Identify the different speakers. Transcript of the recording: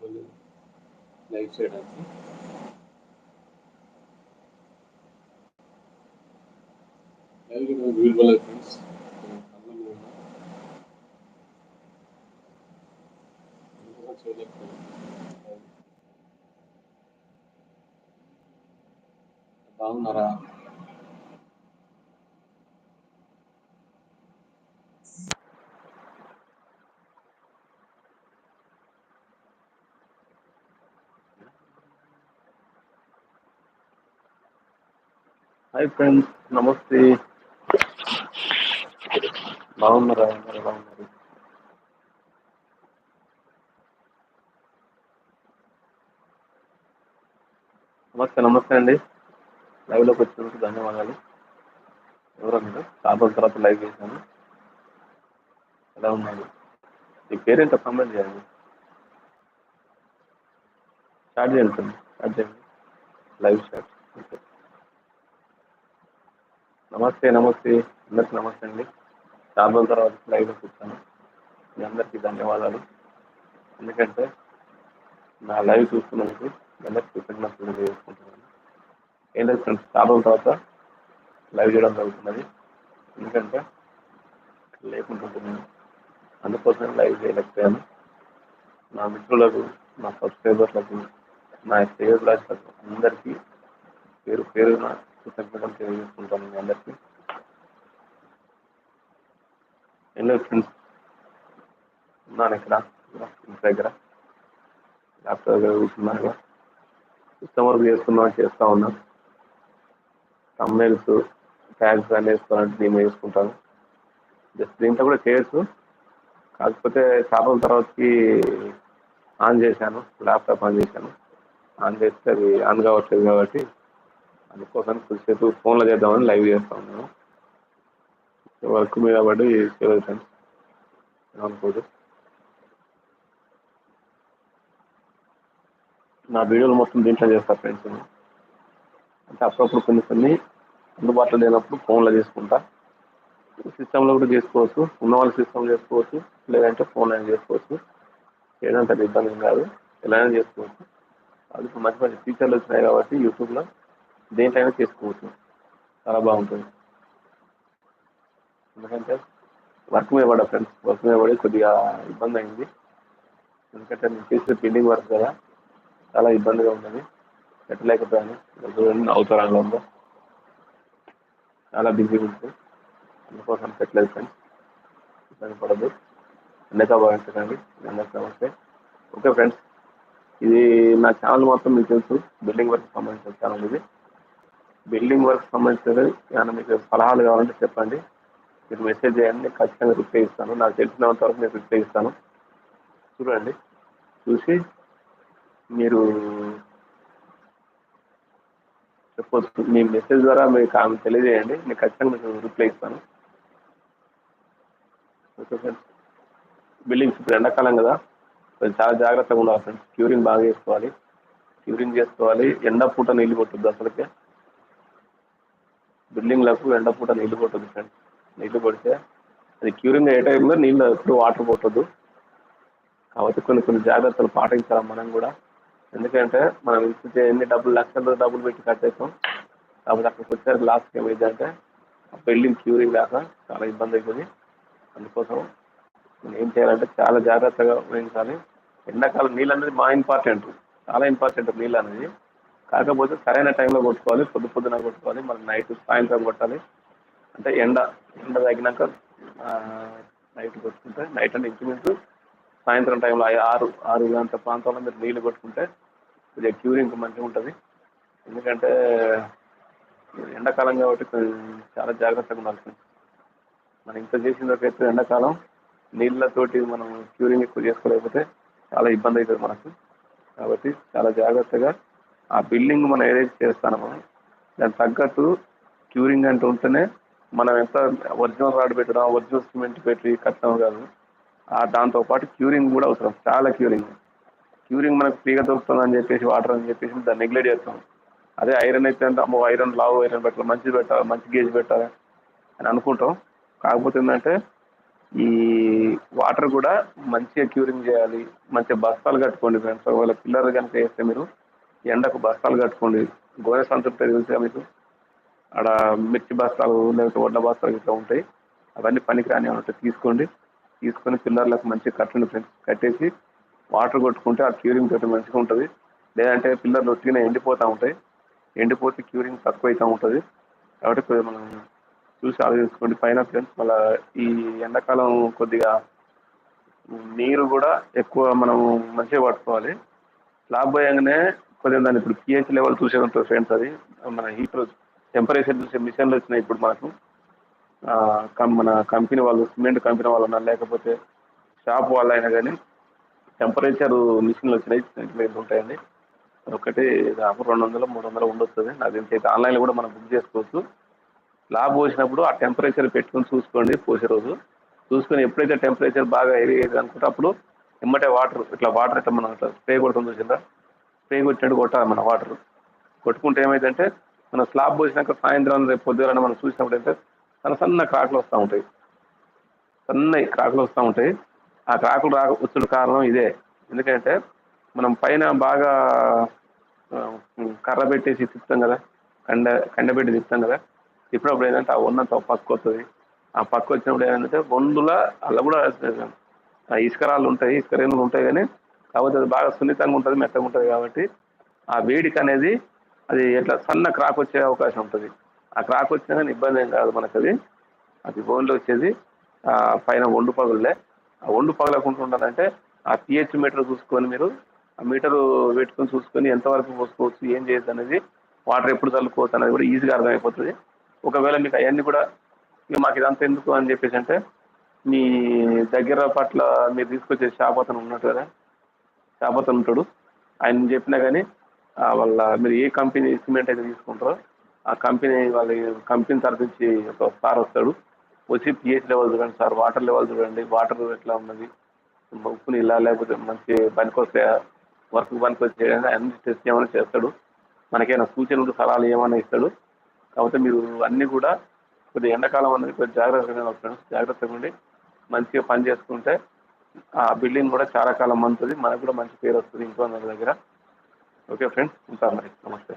Speaker 1: Available live చేయడానికి. Live friends. బాగున్నారా? Hi friends నమస్తే బాగున్నారా? అందరూ బాగున్నారు? నమస్తే నమస్తే అండి. లైవ్లోకి వచ్చినందుకు ధన్యవాదాలు. ఎవరో మీరు చాలా తర్వాత లైవ్ చేశాను. ఎలా ఉన్నారు? మీ పేరేంటో కామెంట్ చేయండి. స్టార్ట్ చేయండి స్టార్ట్ చేయండి. లైవ్ స్టార్ట్ ఓకే నమస్తే నమస్తే. అందరికి నమస్తే అండి. చాలా రోజుల తర్వాత లైవ్లో వచ్చాను మీ అందరికీ ధన్యవాదాలు. ఎందుకంటే నా లైవ్ చూస్తున్నందుకు అందరికి అందరికీ కృతజ్ఞతలు చేసుకుంటున్నాను ఏంటంటే ఫ్రెండ్స్ చాలా రోజుల తర్వాత లైవ్ చేయడం జరుగుతున్నది. ఎందుకంటే లేకుంటుంటున్నాను అందుకోసమే లైవ్ చేయలేకపోయాను. నా మిత్రులకు నా సబ్స్క్రైబర్లకు నా శ్రేయభిలాషులకు అందరికీ పేరు పేరున కృతజ్ఞతలు తెలియజేసుకుంటాను మీ అందరికీ. ఎన్నో ఫ్రెండ్స్ ఉన్నాను ఇక్కడ ఇంటి దగ్గర. ల్యాప్టాప్ దగ్గర కూర్చున్నాను సిస్టమ్ వర్క్ చేస్తున్నా చేస్తూ ఉన్నాను తమ్మైల్స్ ట్యాగ్స్ అన్నీ వేసుకోవాలంటే దీన్ని వేసుకుంటాను. జస్ట్ దీంట్లో కూడా చేయొచ్చు. కాకపోతే చాలా రోజుల తర్వాతకి ఆన్ చేశాను ల్యాప్టాప్ ఆన్ చేశాను. ఆన్ చేస్తే అది ఆన్ కావట్లేదు కాబట్టి అందుకోసం కొద్దిసేపు ఫోన్లో చేద్దామని లైవ్ చేస్తా ఉన్నాను. వర్క్ మీద పడి చేయగలుగుతాను నా వీడియోలు మొత్తం దీంట్లో చేస్తా ఫ్రెండ్స్ అంటే అప్పుడప్పుడు కొన్ని కొన్ని అందుబాటులో లేనప్పుడు ఫోన్లో చేసుకుంటా. సిస్టంలో కూడా చేసుకోవచ్చు. ఉన్న వాళ్ళ సిస్టమ్ చేసుకోవచ్చు. లేదంటే ఫోన్లో అయినా చేసుకోవచ్చు. చేయడం పెద్ద ఇబ్బంది కాదు. ఎలా అయినా చేసుకోవచ్చు. అది మంచి మంచి ఫీచర్లు వచ్చినాయి కాబట్టి యూట్యూబ్లో. దేంట్లైనా చేసుకోవచ్చు. చాలా బాగుంటుంది. ఎందుకంటే వర్క్ మీద పడ ఫ్రెండ్స్ వర్క్ మీద పడి కొద్దిగా ఇబ్బంది అయింది. ఎందుకంటే నేను చేసే పెయింటింగ్ వర్క్ కదా చాలా ఇబ్బందిగా ఉన్నది. పెట్టలేకపోయాను. చూడండి చాలా బిజీగా ఉంటుంది అందుకోసం పెట్టలేదు ఫ్రెండ్స్. ఇబ్బంది పడదు అన్నక భావించకండి అందరికీ నమస్తే ఓకే ఫ్రెండ్స్. ఇది నా ఛానల్ మొత్తం మీకు తెలుసు. బిల్డింగ్ వర్క్ సంబంధించిన ఛానల్ ఇది. బిల్డింగ్ వర్క్ సంబంధించినది ఏమైనా మీకు సలహాలు కావాలంటే చెప్పండి. మీరు మెసేజ్ చేయండి నేను ఖచ్చితంగా రిప్లై ఇస్తాను. నాకు తెలిసినంత వరకు నేను రిప్లై ఇస్తాను. చూడండి. చూసి మీరు చెప్పొచ్చు. మీ మెసేజ్ ద్వారా మీకు ఆమె తెలియజేయండి. నేను ఖచ్చితంగా మీకు రిప్లై ఇస్తాను. Okay friends. బిల్డింగ్స్ ఇప్పుడు ఎండాకాలం కదా. కొంచెం చాలా జాగ్రత్తగా ఉండాలి ఫ్రెండ్స్. క్యూరింగ్ బాగా చేసుకోవాలి. క్యూరింగ్ చేసుకోవాలి. ఎండ పూట నీళ్ళు కొట్టద్దు అసలుకే. బిల్డింగ్లకు ఎండపూట నీళ్ళు నీళ్ళు కొట్టద్దు ఫ్రెండ్స్ నీళ్ళు కొడితే అది క్యూరింగ్ ఏ టైంలో నీళ్ళు ఎప్పుడు వాటర్ కొట్టద్దు కాబట్టి కొన్ని కొన్ని జాగ్రత్తలు పాటించాలి మనం కూడా. ఎందుకంటే మనం ఇచ్చే ఎన్ని డబ్బులు లక్షలు డబ్బులు పెట్టి కట్టేస్తాం కాబట్టి అక్కడికి వచ్చారు లాస్ట్ ఏమైందంటే ఆ బిల్డింగ్ క్యూరింగ్ లేక చాలా ఇబ్బంది అవుతుంది అందుకోసం మనం ఏం చేయాలంటే చాలా జాగ్రత్తగా వహించాలి ఎండాకాలం నీళ్ళు అనేది మా ఇంపార్టెంట్. చాలా ఇంపార్టెంట్ నీళ్ళు అనేది. కాకపోతే సరైన టైంలో కొట్టుకోవాలి పొద్దు పొద్దున కొట్టుకోవాలి మళ్ళీ నైట్ సాయంత్రం కొట్టాలి. అంటే ఎండ ఎండ తగినాక నైట్ కొట్టుకుంటే నైట్ అంటే ఇంచుమించు సాయంత్రం టైంలో ఆరు ఆరు గంటల ప్రాంతంలో మీరు నీళ్ళు కొట్టుకుంటే కొద్దిగా క్యూరింగ్ మంచిగా ఉంటుంది. ఎందుకంటే ఎండాకాలం కాబట్టి కొంచెం చాలా జాగ్రత్తగా ఉండాలి. మనం ఇంత చేసినకైతే ఎండాకాలం నీళ్ళతోటి మనం క్యూరింగ్ ఎక్కువ చేసుకోలేకపోతే చాలా ఇబ్బంది అవుతుంది మనకు. కాబట్టి చాలా జాగ్రత్తగా ఆ బిల్డింగ్ మనం ఏదైతే చేస్తామో దానికి తగ్గట్టు క్యూరింగ్ అంటూ ఉంటేనే మనం ఎంత ఒరిజినల్ రాడ్ పెట్టడం ఒరిజినల్ సిమెంట్ పెట్టి కట్టడం కాదు. ఆ దాంతో పాటు క్యూరింగ్ కూడా అవసరం చాలా క్యూరింగ్. క్యూరింగ్ మనకు ఫ్రీగా అని చెప్పేసి వాటర్ అని చెప్పేసి దాన్ని నెగ్లెక్ట్ చేస్తాం. అదే ఐరన్ అయితే అంటే అమ్మో ఐరన్ లావు ఐరన్ పెట్టాలి మంచిది పెట్టాలి మంచి గేజ్ పెట్టాలి అని అనుకుంటాం. కాకపోతే ఏంటంటే ఈ వాటర్ కూడా మంచిగా క్యూరింగ్ చేయాలి మంచిగా బస్తాలు కట్టుకోండి ఫ్రెండ్స్ ఒకవేళ పిల్లలు కనుక వేస్తే మీరు ఎండకు బస్తాలు కట్టుకోండి. గోనె సంతృప్తి తెలుసుగా మీకు. ఆడ మిర్చి బస్తాలు లేకపోతే వడ్ల బస్తాలు ఇట్లా ఉంటాయి. అవన్నీ పనికిరాని ఉంటాయి తీసుకోండి. తీసుకొని పిల్లర్లకు మంచిగా కట్టండి కట్టేసి వాటర్ కొట్టుకుంటే ఆ క్యూరింగ్ తోటి మంచిగా ఉంటుంది. లేదంటే పిల్లర్లు ఒట్టిగానే ఎండిపోతూ ఉంటాయి. ఎండిపోతే క్యూరింగ్ తక్కువ అవుతూ ఉంటుంది. కాబట్టి కొద్దిగా మనం చూసి ఆలోచించుకోండి. పైన ఫ్రెండ్స్ మళ్ళీ ఈ ఎండాకాలం కొద్దిగా నీరు కూడా ఎక్కువ మనం మంచిగా పట్టుకోవాలి. స్లాబ్ పోయంగానే కొద్దిగా దాన్ని ఇప్పుడు పిహెచ్ లెవెల్ చూసేదంటారు ఫ్రెండ్స్ అది. మన హీటర్ టెంపరేచర్ చూసే మిషన్లు వచ్చినాయి ఇప్పుడు మనకు మన కంపెనీ వాళ్ళు సిమెంట్ కంపెనీ వాళ్ళు లేకపోతే షాప్ వాళ్ళు అయినా కానీ టెంపరేచర్ మిషన్లు వచ్చినాయి. ఇట్లా ఉంటాయండి. ఒకటి దాదాపు రెండు వందలు మూడు వందలు ఉండొస్తుంది. నాకు తెలిసి అయితే ఆన్లైన్లో కూడా మనం బుక్ చేసుకోవచ్చు. లాబ్ పోసినప్పుడు ఆ టెంపరేచర్ పెట్టుకొని చూసుకోండి పోసే రోజు. చూసుకొని ఎప్పుడైతే టెంపరేచర్ బాగా హెవీ అయ్యేది అనుకుంటే అప్పుడు ఎమ్మటే వాటర్ ఇట్లా వాటర్ ఇట్లా మనం ఇట్లా స్ప్రే కొడుతుంది చూసిందా స్ప్రే కొట్టినట్టు కొట్టాలి మన వాటర్. కొట్టుకుంటే ఏమైందంటే మనం స్లాబ్ పోసినాక సాయంత్రం రేపు పొద్దున మనం చూసినప్పుడు అయితే సన్న సన్న క్రాకులు వస్తూ ఉంటాయి. సన్నవి క్రాకులు వస్తూ ఉంటాయి. ఆ క్రాకులు రా వచ్చిన కారణం ఇదే. ఎందుకంటే మనం పైన బాగా కర్ర పెట్టేసి తిప్పుతాం కదా. కండ కండబెట్టి తిప్పుతాం కదా. తిప్పినప్పుడు ఏంటంటే ఆ ఉన్నంత పక్క వస్తుంది ఆ పక్క వచ్చినప్పుడు ఏంటంటే బొందుల అలా కూడా ఇసుకరాళ్ళు ఇసుక ఉంటాయి ఇసుకరేణులు ఉంటాయి కానీ కాకపోతే అది బాగా సున్నితంగా ఉంటుంది మెత్తగా ఉంటుంది కాబట్టి ఆ వేడికి అనేది అది ఎట్లా సన్న క్రాక్ వచ్చే అవకాశం ఉంటుంది. ఆ క్రాక్ వచ్చినా కానీ ఇబ్బంది ఏం కాదు మనకు అది. అది బోన్లో వచ్చేది ఆ పైన ఒండు పగులే ఆ ఒండు పగలకుండా ఉండాలంటే ఆ పిహెచ్ మీటర్ చూసుకొని మీరు ఆ మీటర్ పెట్టుకొని చూసుకొని ఎంతవరకు పోసుకోవచ్చు ఏం చేయొచ్చు అనేది వాటర్ ఎప్పుడు చల్లుకోవచ్చు అనేది కూడా ఈజీగా అర్థమైపోతుంది. ఒకవేళ మీకు అవన్నీ కూడా మాకు ఇదంతా ఎందుకు అని చెప్పేసి అంటే మీ దగ్గర పట్ల మీరు తీసుకొచ్చే షాప్ అతను ఉన్నట్టు కదా షాప్ ఉంటాడు ఆయన చెప్పినా కానీ వాళ్ళ మీరు ఏ కంపెనీ సిమెంట్ అయితే తీసుకుంటారో ఆ కంపెనీ వాళ్ళ కంపెనీ తరఫు నుంచి ఒక సార్ వస్తాడు. వచ్చి పిహెచ్ లెవెల్ చూడండి సార్ వాటర్ లెవెల్ చూడండి వాటర్ ఎట్లా ఉన్నది ఉప్పు నీళ్ళ లేకపోతే మంచి పనికొస్తే వర్క్ పనికొచ్చే అన్ని టెస్ట్ ఏమైనా చేస్తాడు. మనకైనా సూచనలు సలహాలు ఏమైనా ఇస్తాడు. కాకపోతే మీరు అన్నీ కూడా కొద్దిగా ఎండాకాలం అనేది కొద్దిగా జాగ్రత్తగా ఫ్రెండ్స్. జాగ్రత్తగా ఉండి మంచిగా పని చేసుకుంటే ఆ బిల్డింగ్ కూడా చాలా కాలం మంతుంది మనకు కూడా మంచి పేరు వస్తుంది ఇంకో దగ్గర. ఓకే ఫ్రెండ్స్ ఉంటాను మరి. నమస్తే.